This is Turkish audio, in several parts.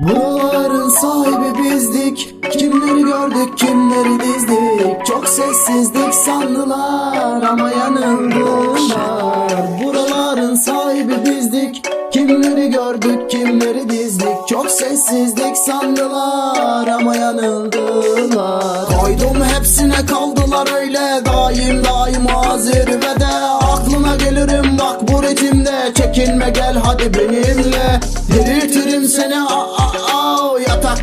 Buraların sahibi bizdik. Kimleri gördük kimleri dizdik. Çok sessizdik sandılar ama yanıldılar. Buraların sahibi bizdik. Kimleri gördük kimleri dizdik. Çok sessizlik sandılar ama yanıldılar. Koydum hepsine kaldılar öyle. Daim daim zirvede Aklına gelirim bak bu ritimde. Çekinme gel hadi benimle. Diriltirim seni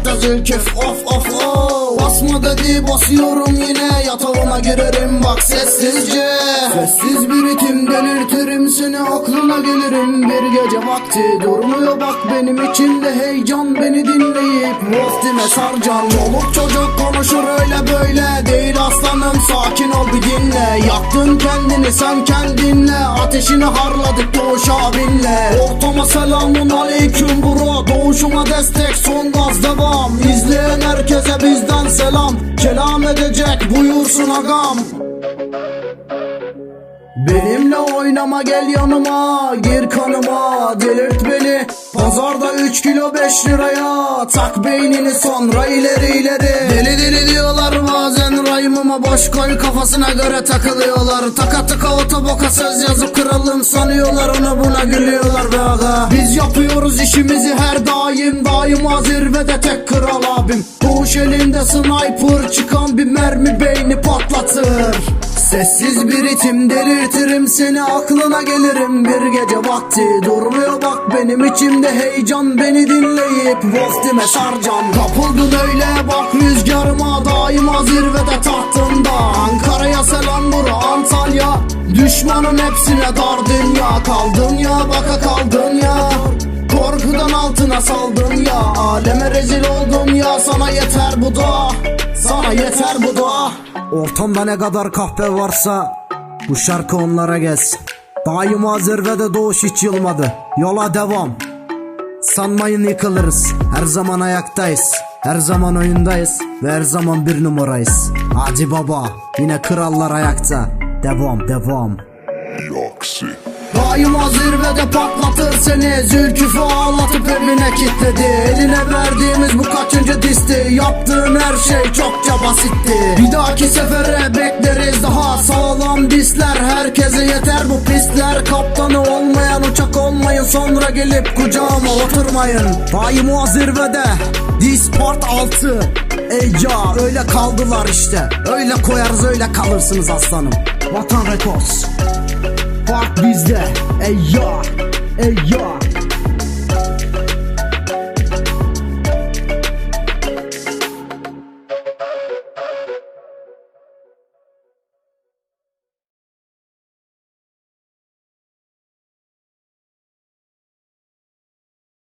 Yatakta zülküf of of of. Basma dedi basıyorum yine. Yatağıma girerim bak sessizce. Sessiz bir ritim delirtirim seni Aklına gelirim. Bir gece vakti Durmuyor bak benim içimde. Heyecan Beni dinleyip vaftime sarcan Çoluk çocuk konuşur öyle böyle. Değil aslanım sakin ol bir dinle. Yaktın kendini sen kendinle Ateşini harladık Doğuş abinle. Ortama selamun aleyküm bro. Doğuşuma destek son gaz devam. İzleyen herkese bizden selam. Kelam edecek buyursun agam. Benimle oynama gel yanıma. Gir kanıma delirt beni. Pazarda 3 kilo 5 liraya. Tak beynini sonra ileri ileri. Deli deli diyorlar rayımıma Boş koy kafasına göre takılıyorlar. Taka tıka otoboka söz yazıp kralım sanıyorlar. Ona buna gülüyorlar be aga. Biz yapıyoruz işimizi her daim. Daima zirvede tek kral abim. Doğuş elinde sniper Çıkan bir mermi beyni patlatır Sessiz bir ritim delirtirim seni aklına gelirim. Bir gece vakti Durmuyor bak benim içimde heyecan. Beni dinleyip vaktime sarcan. Kapıldın öyle bak rüzgarıma daima zirvede tahtımda Ankara'ya selam bura Antalya. Düşmanın hepsine dar dünya Kaldın ya baka kaldın ya. Korkudan altına saldın ya. Aleme rezil oldun ya. Sana yeter bu da Sana yeter bu da Ortamda ne kadar kahpe varsa bu şarkı onlara gelsin. Daima zirvede doğuş hiç yılmadı. Yola devam. Sanmayın yıkılırız. Her zaman ayaktayız. Her zaman oyundayız ve her zaman bir numarayız. Hadi baba yine krallar ayakta. Devam devam. Yoksi. Daima zirvede patlatır seni Zülküfü ağlatıp evine kilitledi Eline verdiğimiz bu kaçıncı disti Yaptığın her şey çokça basitti Bir dahaki sefere bekleriz daha sağlam disler Herkese yeter bu pisler Kaptanı olmayan uçak olmayın Sonra gelip kucağıma oturmayın Daima zirvede. Disport 6. Ey ya öyle kaldılar işte. Öyle koyarız öyle kalırsınız aslanım. Vatan Records. Fark bizde. Ey ya. Ey ya.